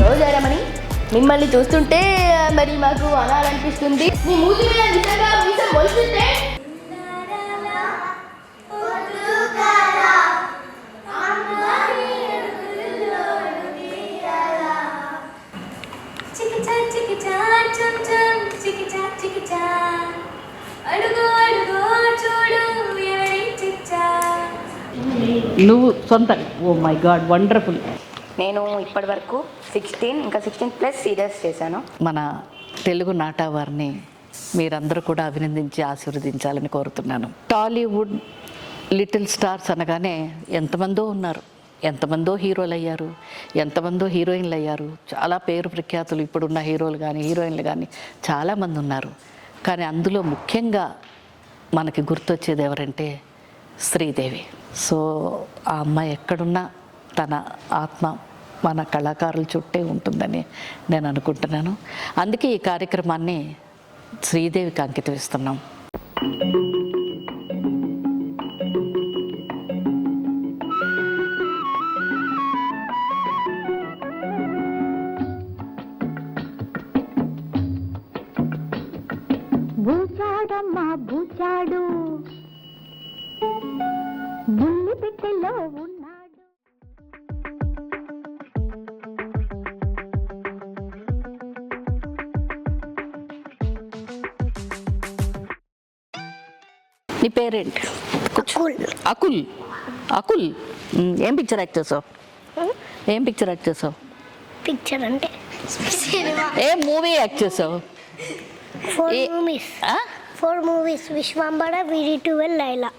రోజారమణి మిమ్మల్ని చూస్తుంటే మరి మాకు అనాలనిపిస్తుంది. మీ మూతి మీద నిజంగా మీసం వస్తుంటే నువ్వు సొంతంగా ఓ మై గాడ్ వండర్ఫుల్ నేను ఇప్పటి వరకు సిక్స్టీన్ ఇంకా సిక్స్టీన్ ప్లస్ సీరియల్స్ చేశాను. మన తెలుగు నాటా వారిని మీరందరూ కూడా అభినందించి ఆశీర్వదించాలని కోరుతున్నాను. టాలీవుడ్ లిటిల్ స్టార్స్ అనగానే ఎంతమందో ఉన్నారు. ఎంతమందో హీరోలు అయ్యారు ఎంతమందో హీరోయిన్లు అయ్యారు చాలా పేరు ప్రఖ్యాతులు ఇప్పుడున్న హీరోలు కానీ హీరోయిన్లు కానీ చాలామంది ఉన్నారు. కానీ అందులో ముఖ్యంగా మనకి గుర్తొచ్చేది ఎవరంటే శ్రీదేవి. సో ఆ అమ్మాయి ఎక్కడున్నా తన ఆత్మ మన కళాకారుల చుట్టే ఉంటుందని నేను అనుకుంటున్నాను. అందుకే ఈ కార్యక్రమాన్ని శ్రీదేవికి అంకితం ఇస్తున్నాం నీ పేరేంటి? అకుల్. అకుల్. అకుల్. ఏం పిక్చర్ యాక్ట్ చేసావు? ఏం పిక్చర్ యాక్ట్ చేసావు? పిక్చర్ అంటే? ఏ మూవీ యాక్ట్ చేసావు? Four movies? Four movies Vishwambhara V D twelve Laila.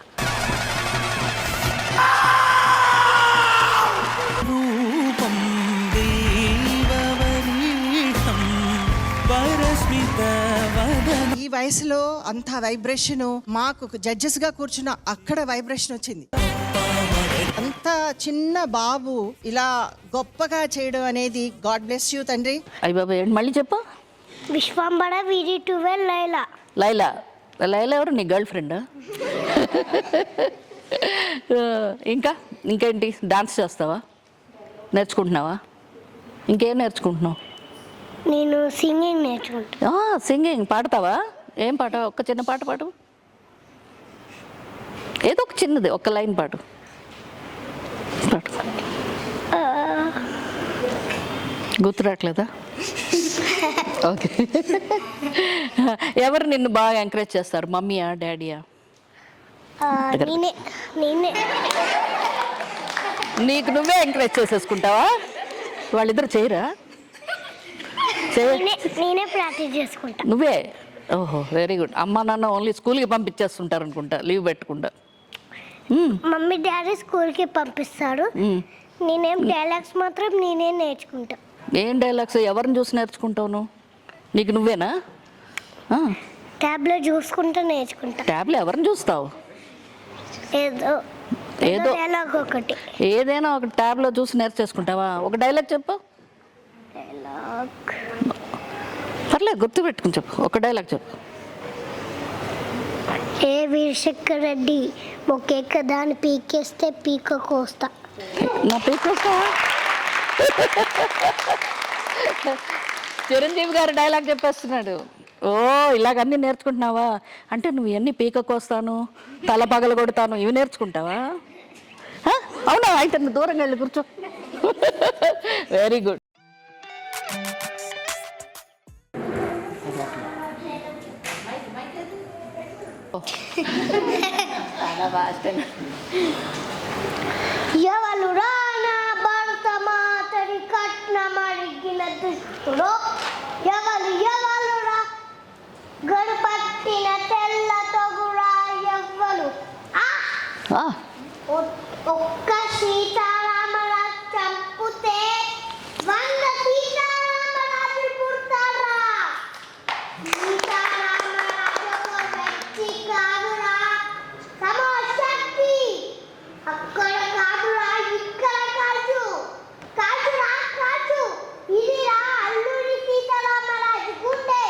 వయసులో అంత వైబ్రేషన్ మాకు జడ్జెస్గా కూర్చున్న అక్కడ వైబ్రేషన్ వచ్చింది. అంత చిన్న బాబు ఇలా గొప్పగా చేయడం అనేది గాడ్ బ్లెస్ యూ తండ్రి. అయ్య బాబా ఏంటి మళ్ళీ చెప్పు? Vishwambhara V D twelve Laila. లైలా? లైలా ఎవరు? నీ గర్ల్ ఫ్రెండ్ ఇంకా? ఇంకేంటి? డాన్స్ చేస్తావా? నేర్చుకుంటున్నావా? ఇంకేం నేర్చుకుంటున్నావు? నేను సింగింగ్ నేర్చుకుంటా సింగింగ్ పాడతావా? ఏం పాట? ఒక్క చిన్న పాట పాడు. ఏదో ఒక చిన్నది ఒక్క లైన్ పాడు. పాడు. గుర్తు రావట్లేదా? ఓకే. ఎవరు నిన్ను బాగా ఎంకరేజ్ చేస్తారు? మమ్మీయా డాడీయా? ఆ, నేనే నేనే. నీకు నువ్వే ఎంకరేజ్ చేసేసుకుంటావా? వాళ్ళిద్దరు చేయరా? చేయ నేనే నేనే ప్రాక్టీస్ చేసుకుంటా. నువ్వే? ఓహో వెరీ గుడ్ అమ్మ నాన్న ఓన్లీ స్కూల్కి పంపించేస్తుంటారు అనుకుంటా లీవ్ పెట్టకుండా మ్మ్, మమ్మీ డాడీ స్కూల్కి పంపిస్తారు. నేనేం డైలాగ్స్ మాత్రం నేనే నేర్చుకుంటా. ఏం డైలాగ్స్ ఎవరిని చూసి నేర్చుకుంటావు నీకు నువ్వేనా? ట్యాబ్లో చూసుకుంటా నేర్చుకుంటా. ట్యాబ్లో ఎవరిని చూస్తావు? ఏదో ఏదో. ఏదో. డైలాగ్ ఒకటి. ఏదైనా ఒక ట్యాబ్లో చూసి నేర్చేసుకుంటావా? ఒక డైలాగ్ చెప్పు. డైలాగ్ పర్లేదు గుర్తు పెట్టుకుని చెప్పు. ఒక డైలాగ్ చెప్పు. ఏ వీరశంకర్ రెడ్డి ఒకేక దాన్ని పీకేస్తే పీక కోస్తా. నా పేరు చూస్తావా చిరంజీవి గారు డైలాగ్ చెప్పేస్తున్నాడు. ఓ ఇలాగ అన్నీ నేర్చుకుంటున్నావా? అంటే నువ్వు ఇవన్నీ పీక కోస్తాను తల పగల కొడతాను ఇవి నేర్చుకుంటావా? అవునా? అయితే నువ్వు దూరంగా వెళ్ళి కూర్చో. వెరీ గుడ్ ఎవరు రానా భరత మాతరి కట్నమడిగిన దుష్టుడు ఎవరు ఎవరు రా గడుపట్టిన తెల్ల తొగురా ఎవ్వరు ఒక్క సీతారామరాజు చంపుతే వంద సీతారామరాజు పుడతారా సీతారామరాజు ఒక వ్యక్తి కాదురా సమశక్తి అక్కడ కాదురా ఇక్కడ కాదు కాదురా కాదు ఇదిరా అల్లూరి సీతారామరాజు గుండె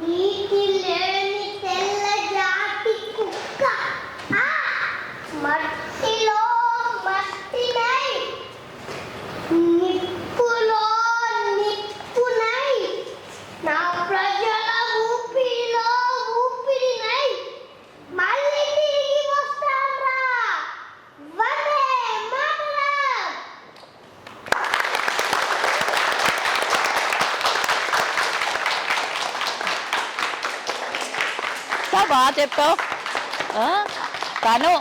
నీతి లేని తెల్ల జాతి బాగా చెప్పావు? తను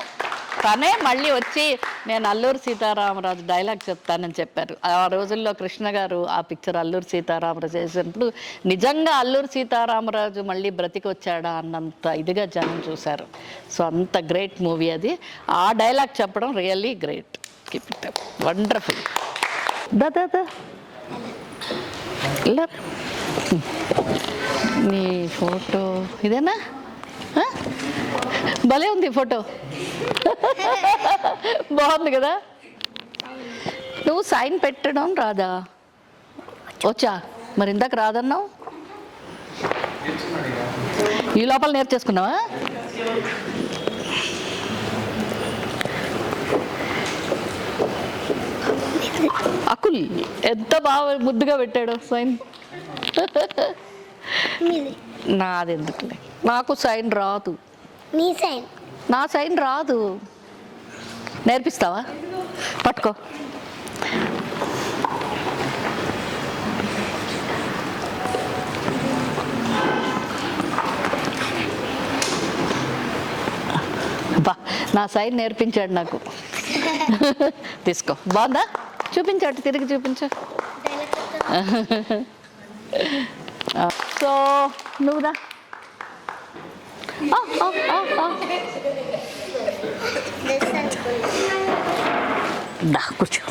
తనే మళ్ళీ వచ్చి నేను అల్లూరు సీతారామరాజు డైలాగ్ చెప్తానని చెప్పారు. ఆ రోజుల్లో కృష్ణ గారు ఆ పిక్చర్ అల్లూరు సీతారామరాజు చేసినప్పుడు నిజంగా అల్లూరు సీతారామరాజు మళ్ళీ బ్రతికి వచ్చాడా అన్నంత ఇదిగా జనం చూశారు. సో అంత గ్రేట్ మూవీ అది. ఆ డైలాగ్ చెప్పడం really great. Keep it wonderful దా నీ ఫోటో ఇదేనా? భలే ఉంది ఫోటో. బాగుంది కదా? నువ్వు సైన్ పెట్టడం రాదా? వచ్చా. మరి ఇందాక రాదన్నావు? ఈ లోపల నేర్చేసుకున్నావా? అకుల్ ఎంత బాగా ముద్దుగా పెట్టాడు సైన్. నాది ఎందుకులే నాకు సైన్ రాదు. మీ సైన్. నా సైన్ రాదు. నేర్పిస్తావా? పట్టుకో. బా నా సైన్ నేర్పించాడు నాకు. తీసుకో. బాగుందా? చూపించాడు తిరిగి చూపించు. సో నువ్వురా దా కూర్చో.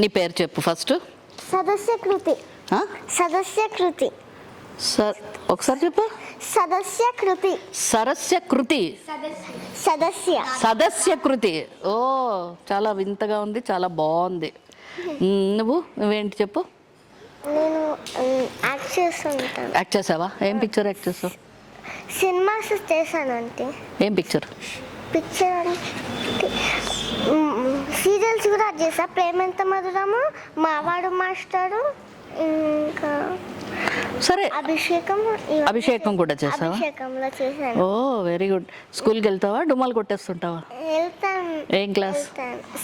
నీ పేరు చెప్పు ఫస్ట్. సదస్య కృతి. సదస్య కృతి. సర్ ఒకసారి చెప్పు. సదస్య కృతి. సరస్య కృతి. సదస్య. సదస్య కృతి. ఓ చాలా వింతగా ఉంది చాలా బాగుంది. నువ్వు నువ్వేంటి చెప్పు. నేను యాక్ట్ చేసావా ఏం పిక్చర్ యాక్ట్ చేసావు సినిమాస్ చేశానంటే ఏం పిక్చర్ పిక్చర్ సీరియల్స్ కూడా చేసా ప్రేమెంత మధురము మావాడు మాస్టరు ఇంకా సరే. అభిషేకం అభిషేకం కూడా చేసావా? అభిషేకంలో చేశాను. ఓ వెరీ గుడ్ స్కూల్కి వెళ్తావా? డుమ్మాలు కొట్టేస్తుంటావా? వెళ్తాను. ఏం క్లాస్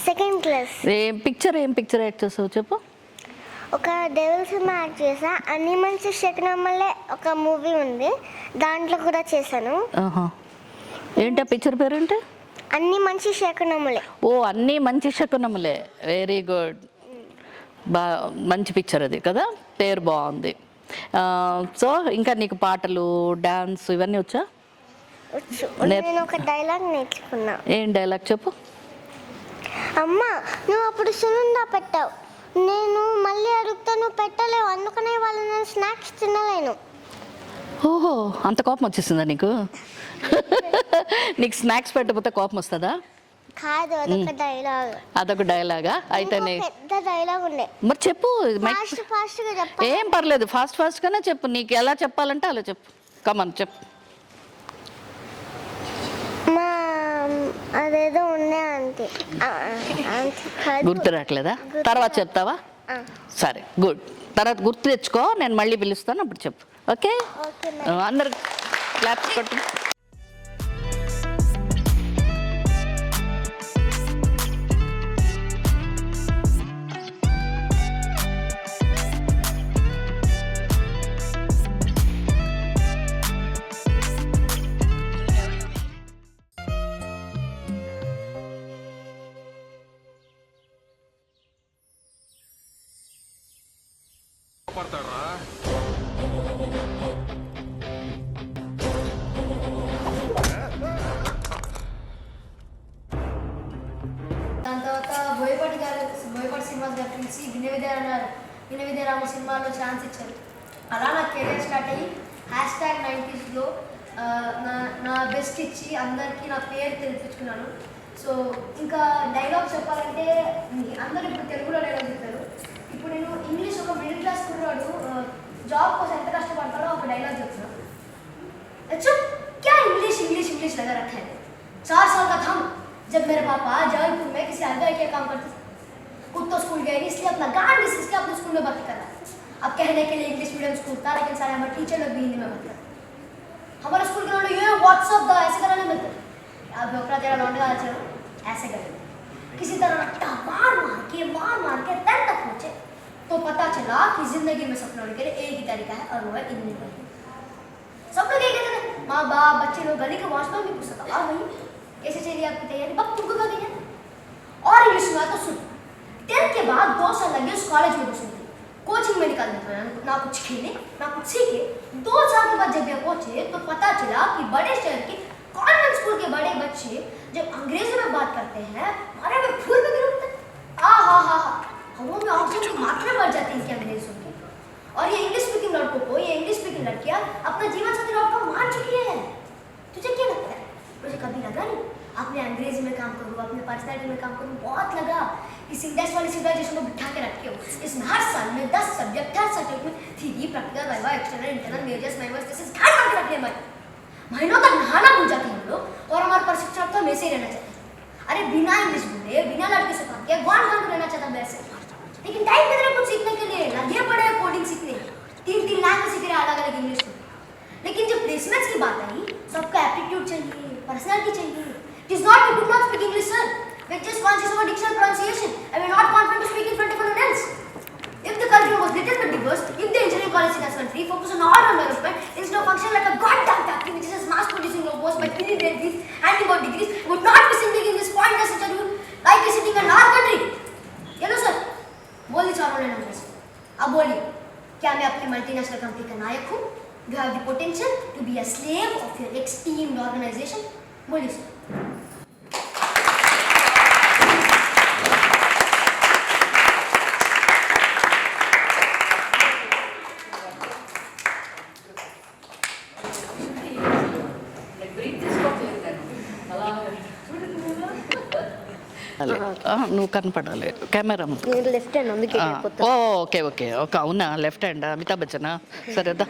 సెకండ్ క్లాస్ ఏం పిక్చర్ ఏం పిక్చర్ యాక్ట్ చేసావు చెప్పు. ఒక డెవల్ సినిమా యాక్ట్ చేసా అన్ని మంచి శకనమ్మలే ఒక మూవీ ఉంది. దాంట్లో కూడా చేశాను. ఆహా. ఏంటి ఆ పిక్చర్ పేరేంటి? అన్ని మంచి శకనములే ఓ అన్నీ మంచి శకునములే వెరీ గుడ్ బా మంచి పిక్చర్ అది కదా? పేరు బాగుంది. ఆ, సో ఇంకా నీకు పాటలు డాన్స్ ఇవన్నీ వచ్చా? నేను ఒక డైలాగ్ నేర్చుకున్నా. ఏం డైలాగ్ చెప్పు? అమ్మ నువ్వు అప్పుడు సునుందా పెట్టావు. నేను మళ్ళీ అడుగుతా నువ్వు పెట్టలేవు అందుకనే వాళ్ళు నేను స్నాక్స్ తినలేను. ఓహో అంత కోపం వచ్చేసిందా నీకు? నీకు స్నాక్స్ పెట్టకపోతే కోపం వస్తుందా? కాదు అదొక డైలాగ్. అదొక డైలాగా? అయితే పెద్ద డైలాగ్ ఉండే. మరి చెప్పు ఫాస్ట్ ఫాస్ట్గా చెప్ప ఏం పర్లేదు ఫాస్ట్ ఫాస్ట్గానే చెప్పు. నీకు ఎలా చెప్పాలంటే అలా చెప్పు. కమన్ చెప్పు. మా అదేదో అంతే గుర్తు రావట్లేదా? తర్వాత చెప్తావా? సరే గుడ్. తర్వాత గుర్తు తెచ్చుకో నేను మళ్ళీ పిలుస్తాను అప్పుడు చెప్పు. ఓకే? అందరు క్లాప్స్ కొట్టు. సో ఇంకా డైలాగ్ చెప్పాలంటే అందరూ ఇప్పుడు తెలుగులో డైలాగ్ చెప్తారు ఇప్పుడు నేను ఇంగ్లీష్ ఒక మిడిల్ క్లాస్ కుర్రాడు జాబ్ కోసం ఎంత కష్టపడతాడో ఒక డైలాగ్ చెప్తున్నాను चुप क्या इंग्लिश इंग्लिश इंग्लिश लगा रखा है चार साल का था मैं, जब मेरे पापा जबलपुर में किसी हलवाई के काम करते थे खुद तो स्कूल गए नहीं इसलिए अपना गांड मिस इसलिए अपने स्कूल में भर्ती कर रहा है अब कहने के लिए इंग्लिश मीडियम स्कूल था लेकिन सारे हमारे टीचर लोग भी हिंदी में भर्ती करते हमारे स्कूल के लौंडे ये व्हाट्सअप द ऐसे करने मिलते ढोकरा तेरा लौंडे चलो। ऐसे करेंगे किसी तरह रट्टा मार मार के, मार मार के तन तक पहुँचे। तो पता चला कि ज़िंदगी में सपना के लिए एक ही तरीका है और वो है इंजीनियर सब लोग यही कहते थे माँ बाप बच्चे लोग गली के वॉचमैन भी पूछ सकता और कैसे चली आपकी तैयारी? बस तुमको क्या गया और इंग्लिश में तो सुन। टेंथ के बाद दो साल लगे उस कॉलेज में घुसने के कोचिंग में निकाल देते ना कुछ खेले, ना कुछ सीखे। दो साल के बाद जब ये पहुँचे तो पता चला कि बड़े शहर के कॉन्वेंट स्कूल के बड़े बच्चे जब अंग्रेज़ी में बात करते हैं, हमारे में फूल में गिरते आ, हा हा हा। हवा में ऑक्सीजन की मात्रा बढ़ जाती है इनकी अंग्रेज़ी के। और ये इंग्लिश स्पीकिंग लड़कों को, ये इंग्लिश स्पीकिंग लड़कियाँ अपना जीवन साथी लौट मान चुकी है। तुझे क्या लगता है? मुझे कभी लगा नहीं? अपने अंग्रेज़ी में काम करूँ अपने पर्सनैलिटी में काम करूँ, बहुत लगा। इस इंडेक्स वाली सिविलाइजेशन को बिठा के रखे हो इसमें हर साल में दस सब्जेक्ट हर सब्जेक्ट में three practical viva external internal majors minors this is घाट मार के रख मैं महीनों तक नहाना भूल जाते हैं हम लोग और हमारे प्रशिक्षक तो हमेशा ही रहना चाहते हैं अरे बिना इंग्लिश बोले बिना लड़के से बात किया गौन गौन रहना चाहता वैसे लेकिन टाइम है कुछ सीखने के लिए लगे पड़े कोडिंग सीखने तीन तीन लैंग्वेज सीख रहे अलग अलग इंग्लिश में लेकिन जब प्लेसमेंट्स की बात आई सबका एप्टीट्यूड चाहिए पर्सनालिटी चाहिए it is not could not speak English sir we just conscious about dictional pronunciation and we not confident to speak in front of anyone else If the curriculum was little bit diverse, engineering college in this country focus on all-round development instead of function like a goddamn factory which is mass-producing robots by three degrees and about degrees, would not be sitting in this pointless schedule like is sitting in our country. You sir? बोलिए चारों ने number अब बोलिए क्या मैं अपनी multinational company का नायक हूँ you have the potential to be a slave of your esteemed organisation बोलिए सर నువ్వు కనపడాలి కెమెరా ఓకే ఓకే. ఓకే అవునా? Left hand? అమితాబ్ బచ్చనా? సరేదా.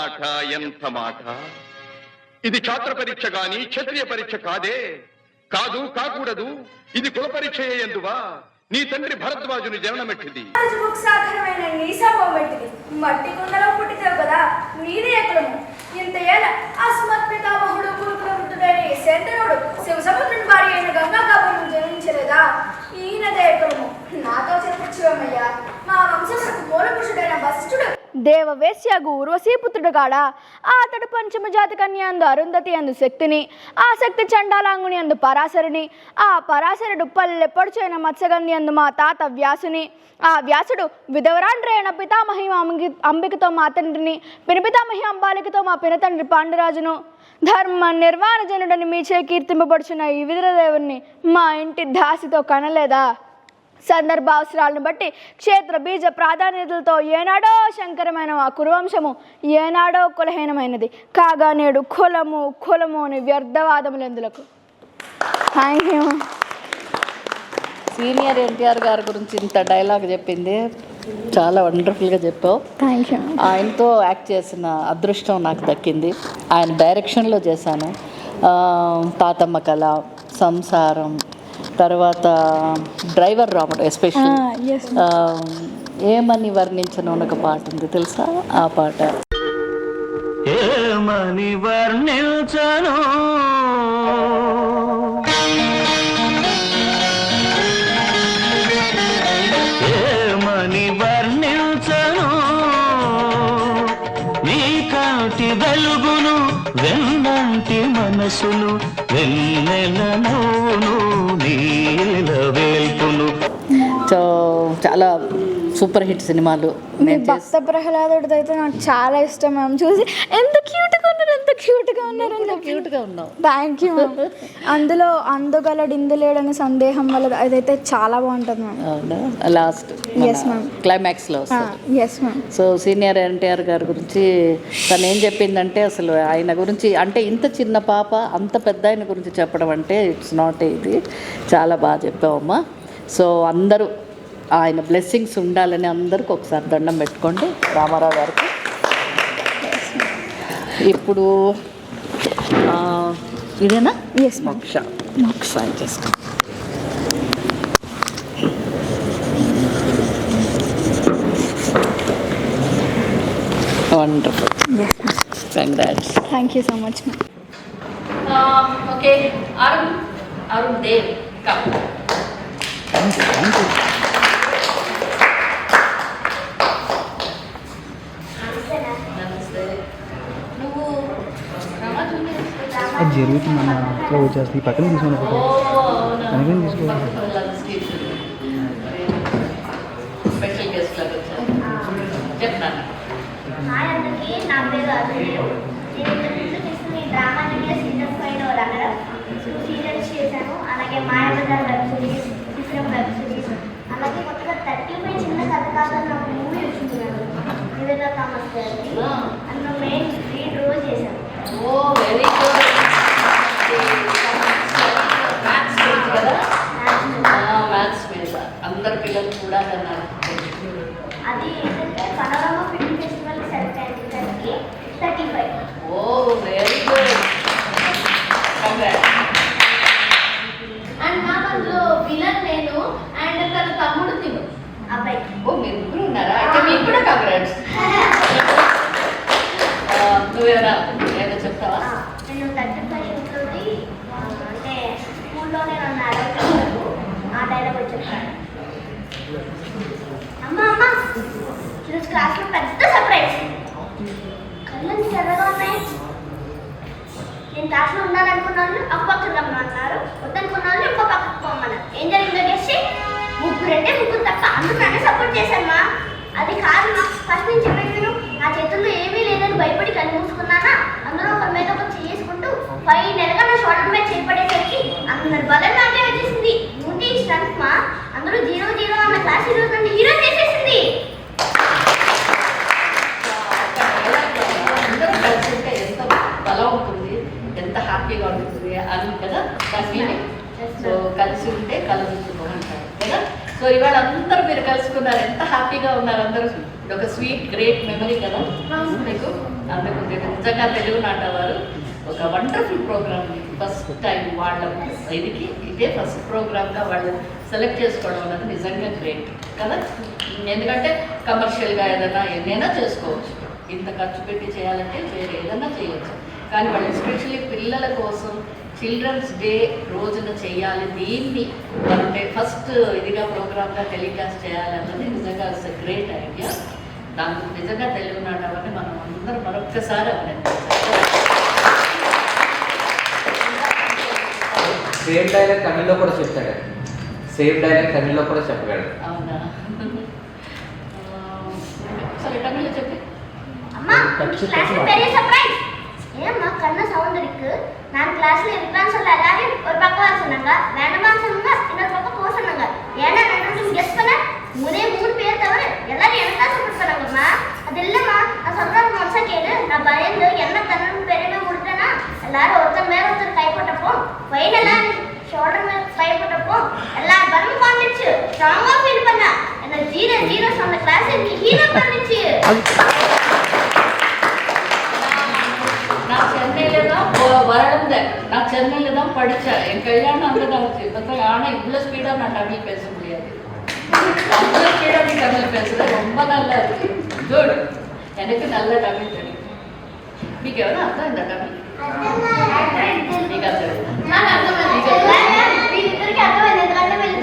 మాట ఎంత మాట ఇది ఛాత్ర పరీక్ష గాని క్షత్రియ పరీక్ష కాదే. కాదు కాకూడదు. ఇది కుల పరీక్ష ఎందువా? నీ తండ్రి భరద్వాజుని జననమెట్టింది. సాధారణమైన నీసాపం మట్టి కుండలో పుట్టితే కదా నీది ఎక్కడము ఇంత ఏళ్ళ అస్మత్ పితామహుడు గురుకుల వృద్ధుడైన ఈ శంకరుడు శివసముద్రుని భార్య అయిన గంగా కాబోలు జన్మించలేదా ఈయనదే ఎక్కడము నాతో చెప్పచ్చువమ్మయ్యా. మా వంశములకు మూల పురుషుడైన వశిష్ఠుడు దేవవేశ్యగు ఉర్వశీపుత్రుడు కాడ అతడు పంచమ జాతి కన్య అందు అరుంధతి అందు శక్తిని ఆ శక్తి చండాలాంగుని అందు పరాశరుని ఆ పరాశరుడు పల్లెపడుచైన మత్స్యగంధి అందు మా తాత వ్యాసుని ఆ వ్యాసుడు విధవరాండ్రైన పితామహి అంబి అంబికతో మా తండ్రిని పినిపితామహి అంబాలికతో మా పినతండ్రి పాండురాజును. ధర్మ నిర్వాణజనుడని మీచే కీర్తింపబడుచున్న ఈ విదురదేవుని మా ఇంటి దాసితో కనలేదా? సందర్భ అవసరాలను బట్టి క్షేత్ర బీజ ప్రాధాన్యతలతో ఏనాడో శంకరమైన ఆ కురువంశము ఏనాడో కులహీనమైనది. కాగా నేడు కులము కులము అని వ్యర్థవాదములెందులకు థ్యాంక్ యూ సీనియర్ ఎన్టీఆర్ గారి గురించి ఇంత డైలాగ్ చెప్పింది. చాలా వండర్ఫుల్గా చెప్పావు. థ్యాంక్ యూ ఆయనతో యాక్ట్ చేసిన అదృష్టం నాకు దక్కింది. ఆయన డైరెక్షన్లో చేశాను. తాతమ్మ కళ సంసారం తర్వాత డ్రైవర్ రాముడు ఎస్పెషల్. yes. ఏమని వర్ణించను ఒక పాట ఉంది తెలుసా? ఆ పాట. ఏమని వర్ణించను? ఏమని వర్ణించను? నీ కంట కోటి వెలుగును వెన్నంటి మనసును వెన్నెల నవ్వును నీల సో చాలా సూపర్ హిట్ సినిమాలు మీ భక్త అయితే నాకు చాలా ఇష్టం మ్యామ్. చూసి ఎంత క్యూట్గా ఉన్నారు ఎంత క్యూట్గా ఉన్నారు అని చెప్పి క్యూట్గా ఉన్నావు. థ్యాంక్ యూ మ్యామ్ అందులో అందుగలడు ఇందులేడని సందేహం వల్ల అదైతే చాలా బాగుంటుంది మ్యామ్. అవునా? Last Yes, ma'am. క్లైమాక్స్లో yes ma'am so senior NTR గారి గురించి తను ఏం చెప్పిందంటే అసలు ఆయన గురించి అంటే ఇంత చిన్న పాప అంత పెద్ద ఆయన గురించి చెప్పడం అంటే ఇట్స్ నాట్ ఇది. చాలా బాగా చెప్పావమ్మా సో అందరూ ఆయన బ్లెస్సింగ్స్ ఉండాలని అందరికి ఒకసారి దండం పెట్టుకోండి. రామారావు గారికి. ఇప్పుడు ఆ, ఇదేనా? Yes Moksha. Moksha just wonderful congrats thank you so much okay Arun Arun Dev come నమస్తే నువ్వు రమా జూనియర్ అది జరుగుతుందన్న అట్లా వచ్చేస్తుంది. ఈ పక్కన తీసుకున్న ఫోటో వెనకనే తీసుకోవాలి అలాగే కొత్తగా థర్టీ చిన్న కథ మూవీ వచ్చింది అందులో మెయిన్ లీడ్ రోల్ చేశాను ఓ వెరీ గుడ్ పిల్లలు కూడా అన్నారు అది ఏంటంటే panorama film festival thirty five. Oh very good. And ma'am అందులో విలన్ నేను అండ్ తన తమ్ముడు తిను. అబ్బాయి ఓ మీరు ముగ్గురు ఉన్నారా అయితే మీకు కూడా కంగ్రాట్స్ నువ్వేనా ఏదో చెప్తావా ఆ, నేను థర్టీ ఫైవ్ షూట్లోని అంటే స్కూల్లోనే నన్ను అడగలేదు ఆ డైలాగ్ వచ్చేసాను అమ్మ అమ్మ క్లాస్లో పెద్ద సర్ప్రైజ్. కళ్ళని ఎర్రగా ఉన్నాయి నేను క్లాస్లో ఉండాలనుకున్న వాళ్ళు ఒక పక్కకు రమ్మన్నారు. వద్దనుకున్న వాళ్ళు ఇంకో పక్కకు పోమన్నారు. ఏం జరిగిందో చేసి ముగ్గురు అంటే ముగ్గురు తప్ప అందరూ నన్ను సపోర్ట్ చేశామ్మా అది కాదు మా ఫస్ట్ నుంచి చెప్పేది నా చేతుల్లో ఏమీ లేదని భయపడి కళ్ళు మూసుకున్నానా? అందులో ఒక మీద ఒక చేసుకుంటూ ఫైవ్ నెలగా నా షోల్డర్ మీద చేపడేసరికి అందరి బలం నాకే వచ్చేసింది. ఊటీ స్ట్రెంత్ మా. అందరూ జీరో జీరో అన్న క్లాస్ ఈరోజు నన్ను హీరో చేసేసింది అందరూ కలిసి ఉంటే ఎంత బలం ఉంటుంది ఎంత హ్యాపీగా ఉంటుంది అని కదా? ఫీలింగ్ సో కలిసి ఉంటే అంటారు కదా? సో ఇవాళ అందరూ మీరు కలుసుకున్నారు ఎంత హ్యాపీగా ఉన్నారు అందరూ? ఇది ఒక స్వీట్ గ్రేట్ మెమరీ కదా మీకు అందుకు మీరు నిజంగా తెలుగు నాటవారు ఒక వండర్ఫుల్ ప్రోగ్రామ్ ఫస్ట్ టైం వాళ్ళ ఇదికి ఇదే ఫస్ట్ ప్రోగ్రామ్గా వాళ్ళు సెలెక్ట్ చేసుకోవడం అన్నది నిజంగా గ్రేట్ కదా? ఎందుకంటే కమర్షియల్గా ఏదైనా ఎన్నైనా చేసుకోవచ్చు. ఇంత ఖర్చు పెట్టి చేయాలంటే వేరే ఏదైనా చేయొచ్చు. కానీ వాళ్ళు ఎస్పెషల్లీ పిల్లల కోసం చిల్డ్రన్స్ డే రోజున చేయాలి. దీన్ని అంటే ఫస్ట్ ఇదిగా ప్రోగ్రామ్గా టెలికాస్ట్ చేయాలన్నది నిజంగా గ్రేట్ ఐడియా దానికి నిజంగా తెలివినాడు అవన్నీ మనం అందరం మరొక్కసారి సేమ్ డైలాగ్ తమిళ్ళో కూడా చెప్తాడు. సేమ్ డైలాగ్ తమిళ్ళో కూడా చెప్పగలడు. అవునా? సరే తమిళ్ళో చెప్పి. అమ్మా పెద్ద సర్ప్రైజ్ ஏம்மா கண்ண சவுண்ட் இருக்கு. நான் கிளாஸ்ல இருக்கலாம்னு சொல்ல எல்லாரையும் ஒரு பக்கம் வர சொன்னாங்க. வேண்டாமான்னு சொன்னாங்க. இன்னொரு பக்கம் போக சொன்னாங்க. ஏன்னா நான் கெஸ்ட் பண்ண. மூணே மூணு பேர் தவிர எல்லாரும் எனக்கு தான் சப்போர்ட் பண்ணாங்கம்மா. அது இல்லைம்மா. நான் சொல்றது மனசா கேளு. நான் பயந்து என்ன தன்னு பெரியவே முடிட்டேன்னா எல்லாரும் ஒருத்தர் மேல ஒருத்தர் கை போட்டப்போ ஃபைனலா ஷோல்டர் மேல கை போட்டப்போ எல்லா பலமும் வந்துச்சு ஸ்ட்ராங்கா ஃபீல் பண்ணா. என்ன ஜீரோ ஜீரோ சொன்ன கிளாஸ் நீ ஹீரோ பண்ணிச்சு சென்னையில தான் படித்தேன் என் கல்யாணம் அங்கே தான் வச்சு பார்த்தா ஆனால் இவ்வளோ ஸ்பீடாக நான் தமிழ் பேச முடியாது அவ்வளோ ஸ்பீடாக நீ தமிழ் பேசுகிற ரொம்ப நல்லா இருக்கு குட் எனக்கு நல்ல தமிழ் தெரியும் మీకు ఎవరైనా అర్థం இந்த தமிழ் మీకు అర్థం నాకు అర్థమైంది వీళ్ళిద్దరికి అర్థమైంది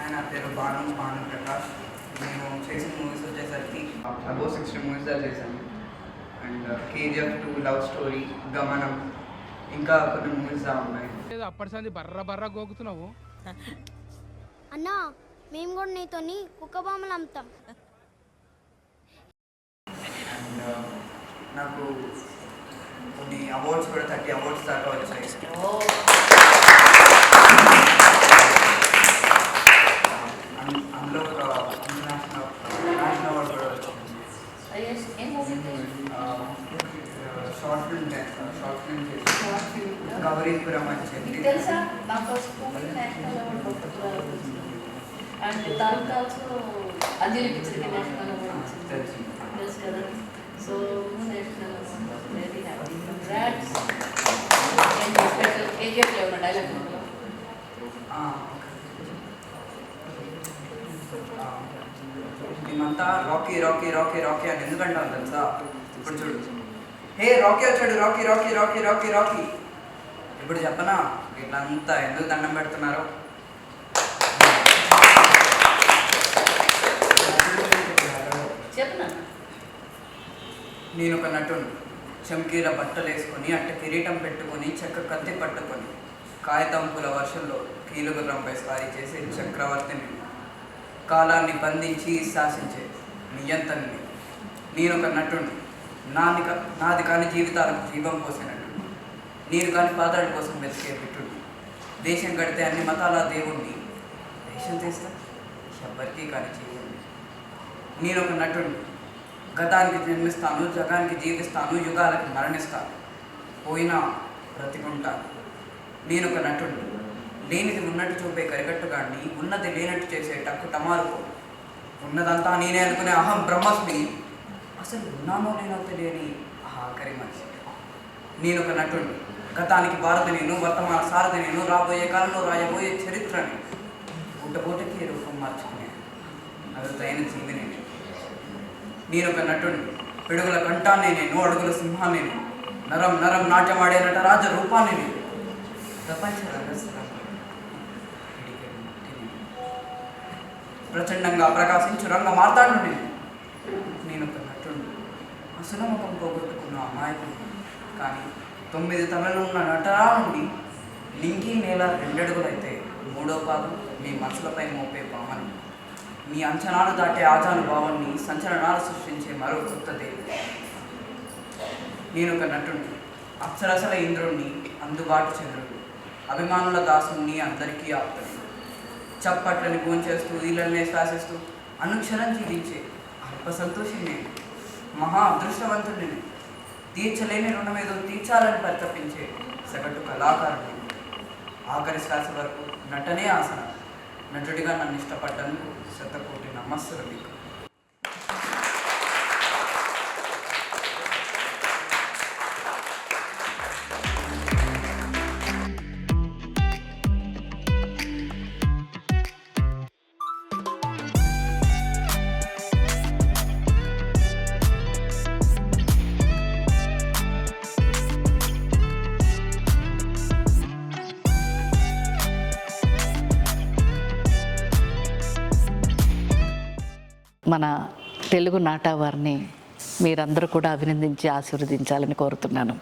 ఆయన పేరు భాను భాను ప్రకాష్. నేను చేసిన మూవీస్ వచ్చేసరికి అబో సిక్స్టీ మూవీస్ దాకా చేశాను and KGF two love story Gamanam. ఇంకా కొన్ని మూవీస్ దా ఉన్నాయి. అప్పటిసారి బర్ర బర్ర గోకుతున్నావు. అన్నా మేము కూడా నీతోని కుక్క బొమ్మలు అమ్ముతాం. అండ్ నాకు కొన్ని అవార్డ్స్ కూడా థర్టీ అవార్డ్స్ దాకా వచ్చాయి. అందులో ఒక ఇంటర్నేషనల్ నేషనల్ అవార్డ్ కూడా వచ్చింది. Short film short film Gouripuram అని చెప్పి తెలుసా అండ్ దానికి ఆల్సో అంజలి పిక్చర్కి నేషనల్ అవార్డ్ వచ్చింది. తెలుసు. తెలుసు కదా? సో నేషనల్ అవార్డ్ మేమంతా రాకీ రాకీ రాకీ రాకీ అని ఎందుకంటాం తెలుసా? ఇప్పుడు చూడు. హే రాకీ వచ్చాడు Rocky Rocky Rocky Rocky Rocky. ఇప్పుడు చెప్పనా? వీళ్ళంతా ఎందుకు దండం పెడుతున్నారు? నేను ఒక నటుడు చమ్కీల బట్టలు వేసుకొని అట్ట కిరీటం పెట్టుకొని చెక్క కత్తి పట్టుకొని కాగితంపుల వర్షంలో కీలుగుర్రంపై స్వారీ చేసే చక్రవర్తిని కాలాన్ని బంధించి శాసించే నియంతని నేను ఒక నటుడు నాది నాది కాని జీవితాలకు జీవం పోసినట్టు నటుడు నేను కాని పాదాల కోసం వెతికే బిట్టుడు దేశం కడితే అన్ని మతాల దేవుణ్ణి. దేశం చేస్తా? ఎవరికీ కాని జీవుణ్ణి నేను ఒక నటుడు గతానికి జన్మిస్తాను జగానికి జీవిస్తాను యుగాలకి మరణిస్తాను. పోయినా బ్రతికుంటాను. నేను ఒక నటుడు లేనిది ఉన్నట్టు చూపే కరికట్టుగాడిని ఉన్నది లేనట్టు చేసే టక్కు టమారుకో ఉన్నదంతా నేనే అనుకునే అహం బ్రహ్మస్మి. అసలు ఉన్నానో లేనో తెలియని ఆఖరి మనిషి. నేను ఒక నటుడు గతానికి భారత నేను వర్తమాన సారథి నేను రాబోయే కాలంలో రాయబోయే చరిత్రని. గుట్టబోటకి రూపం మార్చుకునే అరుదైన జీవి నేను ఒక నటుడు పిడుగుల కంఠాన్ని నేను అడుగుల సింహాన్ని నేను నరం నరం నాట్యమాడే నటరాజ రూపాన్ని నేను. ప్రపంచ ప్రచండంగా ప్రకాశించు రంగ మార్తాడు నేను నేను ఒక నటుడు అసలు ముఖం పోగొట్టుకున్న అమాయకుడు కానీ తొమ్మిది తలలు ఉన్న నటరా నుండి లింగి నేల రెండడుగులైతే మూడో పాదం మీ మనసులపై మోపే భావన మీ అంచనాలు దాటే ఆజానుభావాన్ని సంచలనాలు సృష్టించే మరో కొత్త దేవి. నేను ఒక నటుడు అక్షరసల ఇంద్రుణ్ణి అందుబాటు చంద్రుడు అభిమానుల దాసుణ్ణి అందరికీ ఆప్తుడు. చప్పట్లని గోంచేస్తూ ఈలనే శ్వాసిస్తూ అనుక్షణం జీవించే అల్ప సంతోషం నేను మహా అదృష్టవంతుడిని నేను. తీర్చలేని రుణమేదో తీర్చాలని పరితపించే సగటు కళాకారుడు ఆఖరి శ్వాస వరకు నటనే ఆసనం. నటుడిగా నన్ను ఇష్టపడ్డందుకు శతకోటి నమస్సులు మీకు. మన తెలుగు నాటవారిని మీరందరూ కూడా అభినందించి ఆశీర్వదించాలని కోరుతున్నాను.